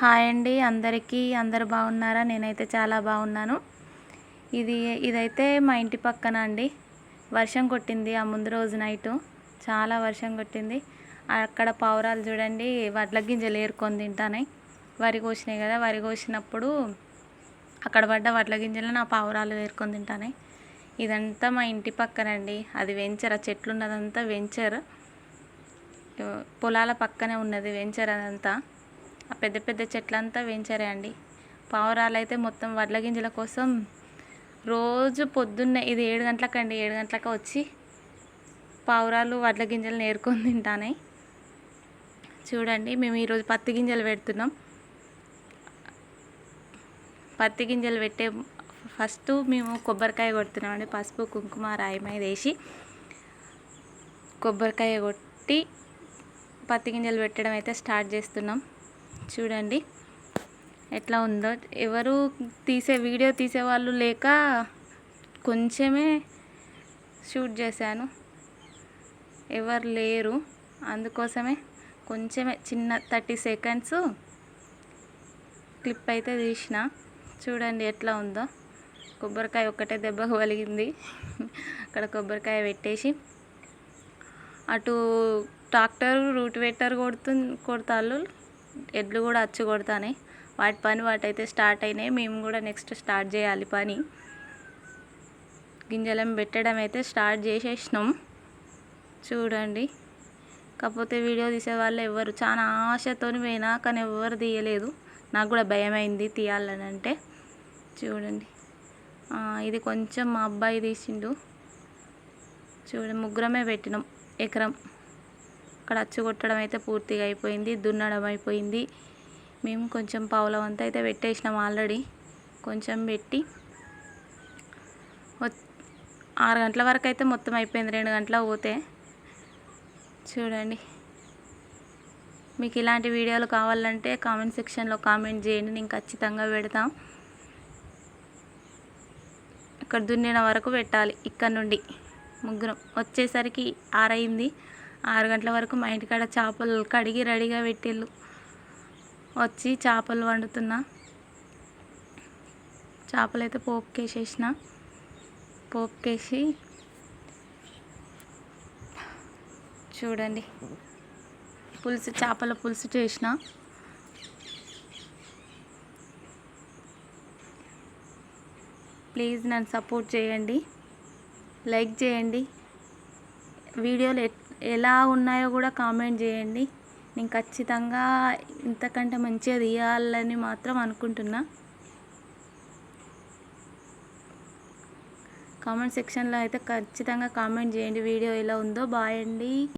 Hi అండి అందరికీ. అందరు బాగున్నారా? నేనైతే చాలా బాగున్నాను. ఇది ఇదైతే మా ఇంటి పక్కన అండి. వర్షం కొట్టింది ఆ ముందు రోజు నైటు. చాలా వర్షం కొట్టింది. అక్కడ పావురాలు చూడండి వడ్ల గింజలు ఏరుకొని తింటానాయి వరి కోసినాయి కదా వరి కోసినప్పుడు అక్కడ పడ్డ వడ్ల గింజలు నా పావురాలు ఏరుకొని తింటానాయి ఇదంతా మా ఇంటి పక్కనండి అది వెంచర్ ఆ చెట్లు ఉన్నదంతా వెంచర్. పొలాల పక్కనే ఉన్నది వెంచర్ అదంతా. ఆ పెద్ద పెద్ద చెట్లంతా వెంచరే అండి. పావురాలు అయితే మొత్తం వడ్ల గింజల కోసం రోజు పొద్దున్నే ఇది ఏడు గంటలకండి ఏడు గంటలకు వచ్చి పావురాలు వడ్ల గింజలు నేర్కొని తింటానాయి చూడండి మేము ఈరోజు పత్తి గింజలు పెడుతున్నాం. పత్తి గింజలు పెట్టే ఫస్ట్ మేము కొబ్బరికాయ కొడుతున్నామండి. పసుపు కుంకుమ రాయి మీద వేసి కొబ్బరికాయ కొట్టి పత్తి గింజలు పెట్టడం అయితే స్టార్ట్ చేస్తున్నాం. చూడండి. ఎట్లా ఉందో. ఎవరు తీసే వీడియో తీసేవాళ్ళు లేక కొంచెమే షూట్ చేశాను. ఎవరు లేరు. అందుకోసమే కొంచెమే చిన్న థర్టీ సెకండ్స్ క్లిప్ అయితే తీసిన. చూడండి ఎట్లా ఉందో. కొబ్బరికాయ ఒక్కటే దెబ్బకు వలిగింది. అక్కడ కొబ్బరికాయ పెట్టేసి అటు ట్రాక్టర్ రూట్ వెట్టర్ కొడుతు కొడతాళ్ళు. ఎడ్లు కూడా అచ్చు కొడతానే. వాటి పని వాటైతే స్టార్ట్ అయినాయి. మేము కూడా నెక్స్ట్ స్టార్ట్ చేయాలి పని. గింజలం పెట్టడం అయితే స్టార్ట్ చేసేసినాం. చూడండి. కాకపోతే వీడియో తీసేవాళ్ళు ఎవరు చాలా ఆశతో పోయినా కానీ ఎవరు తీయలేదు. నాకు కూడా భయమైంది తీయాలని అంటే చూడండి ఇది కొంచెం మా అబ్బాయి తీసిండు. చూడండి ముగ్గురమే పెట్టినాం. ఎకరం. అక్కడ అచ్చుకొట్టడం అయితే పూర్తిగా అయిపోయింది దున్నడం అయిపోయింది. మేము కొంచెం పావుల వంత అయితే పెట్టేసినాం ఆల్రెడీ. కొంచెం పెట్టి ఆరు గంటల వరకు అయితే మొత్తం అయిపోయింది రెండు గంటల పోతే. చూడండి. మీకు ఇలాంటి వీడియోలు కావాలంటే కామెంట్ సెక్షన్లో కామెంట్ చేయండి నేను ఖచ్చితంగా పెడతాం. ఇక్కడ దున్నిన వరకు పెట్టాలి ఇక్కడ నుండి ముగ్గురం. వచ్చేసరికి ఆరైంది. ఆరు గంటల వరకు మా ఇంటికాడ చేపలు కడిగి రెడీగా పెట్టిళ్ళు. వచ్చి చేపలు వండుతున్నా. చేపలు అయితే పోపుకేసేసిన. పోపుకేసి చూడండి. పులుసు చేపల పులుసు చేసిన. ప్లీజ్ నన్ను సపోర్ట్ చేయండి. లైక్ చేయండి. వీడియోలు ఎలా ఉన్నాయో కూడా కామెంట్ చేయండి. నేను ఖచ్చితంగా ఇంతకంటే మంచిగా తీయాలని మాత్రం అనుకుంటున్నా. కామెంట్ సెక్షన్లో అయితే ఖచ్చితంగా కామెంట్ చేయండి. వీడియో ఎలా ఉందో. బాయ్ అండి.